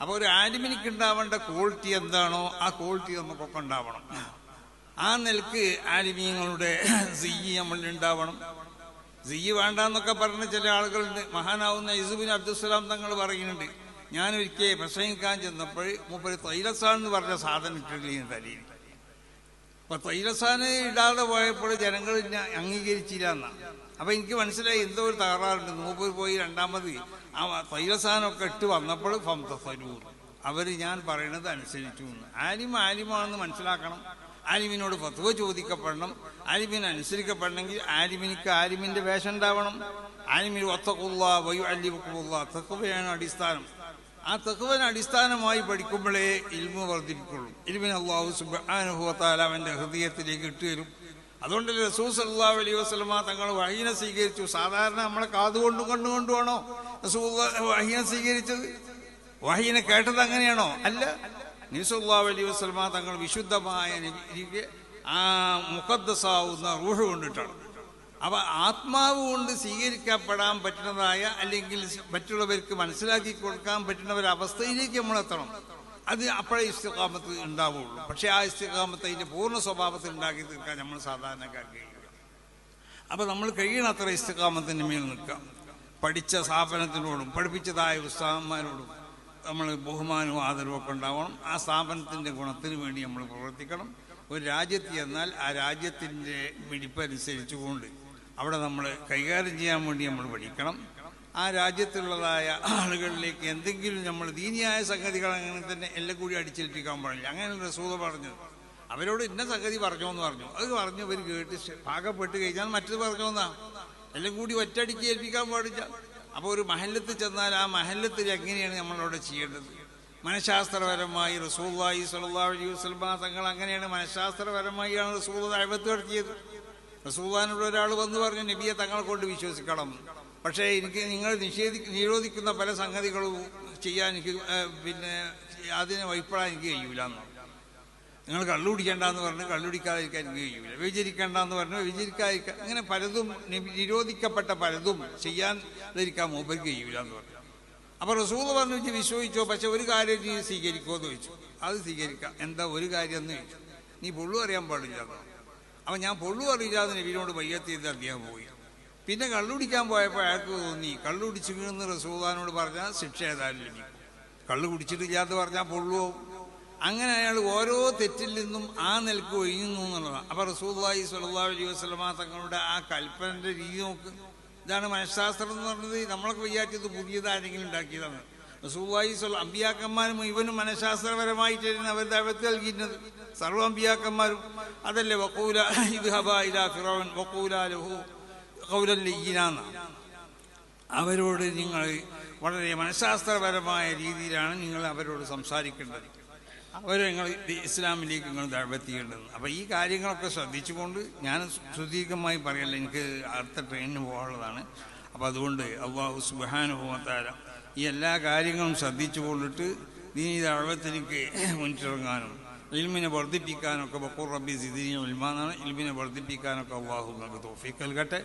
അപ്പോൾ ഒരു ആലിമിനിക്ക് ഉണ്ടാവേണ്ട ക്വാളിറ്റി എന്താണോ ആ ക്വാളിറ്റി നമുക്കൊക്കെ ഉണ്ടാവണം. ആ നിലയ്ക്ക് ആലിമീങ്ങളുടെ സിയ്യ് നമ്മൾ ഉണ്ടാവണം. സിയ്യ് വേണ്ടെന്നൊക്കെ പറഞ്ഞ ചില ആളുകളുണ്ട്. മഹാനാവുന്ന യുസുബിൻ അബ്ദുസ്സലാം തങ്ങൾ പറയുന്നുണ്ട് ഞാൻ ഒരിക്കൽ പ്രസംഗിക്കാൻ ചെന്നപ്പോൾ മൂപ്പര് തൈലസാൻ എന്ന് പറഞ്ഞ സാധനം ഇട്ടിട്ടില്ല തലയിൽ. അപ്പൊ തൈലസാന് ഇടാതെ പോയപ്പോൾ ജനങ്ങൾ അംഗീകരിച്ചില്ല എന്നാ. അപ്പൊ എനിക്ക് മനസ്സിലായി എന്തോ ഒരു തകരാറുണ്ട്. മൂപ്പർ പോയി രണ്ടാമത് ആ തൈലസാനൊക്കെ ഇട്ട് വന്നപ്പോൾ ഫംസരൂർ അവർ ഞാൻ പറയണത് അനുസരിച്ചു എന്ന്. ആലിമ ആലിമാണെന്ന് മനസ്സിലാക്കണം. ആലിമിനോട് ഫത്വ ചോദിക്കപ്പെടണം. ആലിമിന് അനുസരിക്കപ്പെടണമെങ്കിൽ ആലിമിനിക്ക് ആലിമിന്റെ വേഷം ഉണ്ടാവണം. ആലിമിന് ഒത്തക്കുള്ള വയു അല്ലിവക്കുള്ള തത്വയാണ് അടിസ്ഥാനം. ആ തത്വന് അടിസ്ഥാനമായി പഠിക്കുമ്പോഴേ ഇൽമ വർദ്ധിപ്പിക്കുള്ളൂ. ഇൽമിന് അള്ളാഹു സുബാനുഭവത്താൽ അവന്റെ ഹൃദയത്തിലേക്ക് ഇട്ടുതരും അതുകൊണ്ട് റസൂൽ സല്ലാ അലൈഹി വസ്ലമ തങ്ങൾ വഹീനെ സ്വീകരിച്ചു. സാധാരണ നമ്മളെ കാതുകൊണ്ടും കണ്ടുകൊണ്ടുമാണോ റസൂൽ വഹീനെ സ്വീകരിച്ചത്? വഹീനെ കേട്ടത് അങ്ങനെയാണോ? അല്ല. നിസുല്ലാ അലൈഹി വസ്ലമ തങ്ങൾ വിശുദ്ധമായ ആ മുഖദ്ദസാവുന്ന റൂഹ് കൊണ്ടിട്ടാണ്. അപ്പൊ ആത്മാവ് കൊണ്ട് സ്വീകരിക്കപ്പെടാൻ പറ്റുന്നതായ അല്ലെങ്കിൽ മറ്റുള്ളവർക്ക് മനസ്സിലാക്കി കൊടുക്കാൻ പറ്റുന്ന ഒരു അവസ്ഥയിലേക്ക് നമ്മൾ എത്തണം. അത് അപ്പോഴേ ഇസ്തിഖാമത്ത് ഉണ്ടാവുള്ളൂ. പക്ഷേ ആ ഇസ്തിഖാമത്ത് അതിന്റെ പൂർണ സ്വഭാവത്തിൽ ഉണ്ടാക്കി തീർക്കാൻ നമ്മൾ സാധാരണക്കാർക്ക് കഴിയില്ല അപ്പോൾ നമ്മൾ കഴിയണത്ര ഇസ്തിഖാമത്തിന്റെ മേൽ നിൽക്കാം പഠിച്ച സ്ഥാപനത്തിനോടും പഠിപ്പിച്ചതായ ഉത്സാഹന്മാരോടും നമ്മൾ ബഹുമാനവും ആദരവും ഒക്കെ ഉണ്ടാവണം. ആ സ്ഥാപനത്തിന്റെ ഗുണത്തിന് വേണ്ടി നമ്മൾ പ്രവർത്തിക്കണം. ഒരു രാജ്യത്ത് ചെന്നാൽ ആ രാജ്യത്തിന്റെ മിടിപ്പനുസരിച്ചുകൊണ്ട് അവിടെ നമ്മൾ കൈകാര്യം ചെയ്യാൻ വേണ്ടി നമ്മൾ പഠിക്കണം. ആ രാജ്യത്തുള്ളതായ ആളുകളിലേക്ക് എന്തെങ്കിലും നമ്മൾ ദീനിയായ സംഗതികൾ അങ്ങനെ തന്നെ എല്ലാം കൂടി അടിച്ചേൽപ്പിക്കാൻ പാടില്ല അങ്ങനെ റസൂദ പറഞ്ഞത്? അവരോട് ഇന്ന സംഗതി പറഞ്ഞോ എന്ന് പറഞ്ഞു. അത് പറഞ്ഞു അവർ കേട്ട് പാകപ്പെട്ട് കഴിഞ്ഞാൽ മറ്റത് പറഞ്ഞോന്നാ? എല്ലാം കൂടി ഒറ്റടിക്ക് ഏൽപ്പിക്കാൻ പാടില്ല. അപ്പോൾ ഒരു മഹല്ലത്ത് ചെന്നാൽ ആ മഹല്ലത്തിൽ എങ്ങനെയാണ് നമ്മളവിടെ ചെയ്യേണ്ടത്? മനഃശാസ്ത്രപരമായി റസൂള്ളി സല്ലാ അലൈഹി വസ്ലമ തങ്ങൾ അങ്ങനെയാണ് മനഃശാസ്ത്രപരമായിയാണ് റസൂൾ അയവത്ത് നടത്തിയത്. റസൂള്ളാനോട് ഒരാൾ വന്ന് പറഞ്ഞു നബിയെ തങ്ങളെ കൊണ്ട് വിശ്വസിക്കണം. പക്ഷേ എനിക്ക് നിങ്ങൾ നിഷേധി നിരോധിക്കുന്ന പല സംഗതികളും ചെയ്യാൻ എനിക്ക് പിന്നെ അതിനെ വൈപ്പെടാൻ എനിക്ക് കഴിയൂല എന്ന് നിങ്ങൾ കള്ളു കുടിക്കേണ്ടെന്ന് പറഞ്ഞ് കള്ളു കുടിക്കാതിരിക്കാൻ എനിക്ക് കഴിയൂല. വ്യചരിക്കേണ്ടെന്ന് പറഞ്ഞ് വ്യചരിക്കാതിരിക്കാൻ അങ്ങനെ പലതും നിരോധിക്കപ്പെട്ട പലതും ചെയ്യാതിരിക്കാൻ മൂപ്പർക്ക് കഴിയൂല എന്ന് പറഞ്ഞു. അപ്പൊ റസൂദ് പറഞ്ഞു വെച്ച് വിശ്വസിച്ചോ? പക്ഷെ ഒരു കാര്യം നീ സ്വീകരിക്കുമോ എന്ന് ചോദിച്ചു. അത് സ്വീകരിക്കാം. എന്താ ഒരു കാര്യം എന്ന് ചോദിച്ചു. നീ പുള്ളു അറിയാൻ പാടില്ല എന്ന്. അപ്പൊ ഞാൻ പൊള്ളു അറിയില്ലാതെ നബിനോട് വയ്യത്ത് അദ്ദേഹം പോയി. പിന്നെ കള്ളുടിക്കാൻ പോയപ്പോൾ അയാൾക്ക് തോന്നി കള്ളു വീണെന്ന് റസൂദാനോട് പറഞ്ഞാൽ ശിക്ഷ ഏതായാലും ലഭിക്കും. കള്ളു കുടിച്ചിട്ടില്ലാത്ത പറഞ്ഞാൽ പൊള്ളുവോ? അങ്ങനെ അയാൾ ഓരോ തെറ്റിൽ നിന്നും ആ നിലയ്ക്ക് ഒഴിഞ്ഞു എന്നുള്ളതാണ്. അപ്പോൾ റസൂല്ലായി സ്വല്ലാ അലൈഹി വസ്ലമ തങ്ങളുടെ ആ കൽപ്പനന്റെ രീതി നോക്ക്. ഇതാണ് മനഃശാസ്ത്രം എന്ന് പറഞ്ഞത്. നമ്മളൊക്കെ വിചാരിച്ചത് പുതിയതാരെങ്കിലും ഉണ്ടാക്കിയതാണ്. റസൂല്ലായി അമ്പിയാക്കന്മാരും മുഴുവനും മനഃശാസ്ത്രപരമായിട്ടായിരുന്നു അവർ ദൈവത്ത് നൽകിയിരുന്നത്. സർവ അമ്പിയാക്കന്മാരും അതല്ലേ വക്കൂല ഇത് ഹബായിരാൻ വക്കൂല ലഹു കൗലൻ ലീനാന്ന അവരോട് നിങ്ങൾ വളരെ മനഃശാസ്ത്രപരമായ രീതിയിലാണ് നിങ്ങൾ അവരോട് സംസാരിക്കേണ്ടത്. അവരെ നിങ്ങൾ ഇസ്ലാമിലേക്ക് നിങ്ങൾ ദഴവെത്തിക്കേണ്ടത് അപ്പം ഈ കാര്യങ്ങളൊക്കെ ശ്രദ്ധിച്ചുകൊണ്ട് ഞാൻ സുദീർഘമായി പറയല്ല എനിക്ക് അടുത്ത ട്രെയിനിന് പോകാനുള്ളതാണ്. അപ്പം അതുകൊണ്ട് അള്ളാഹു സുബാനുഭവത്താര ഈ എല്ലാ കാര്യങ്ങളും ശ്രദ്ധിച്ചു കൊണ്ടിട്ട് നീ ദഴവത്തിലേക്ക് മുന്നിട്ടിറങ്ങാനും. ഇൽമിനെ വർദ്ധിപ്പിക്കാനൊക്കെ ബക്കൂർ റബ്ബി സിദിനി ഉൽമാനാണ്. ഇൽമിനെ വർദ്ധിപ്പിക്കാനൊക്കെ അള്ളാഹു നമുക്ക് തോഫിക്ക് നൽകട്ടെ.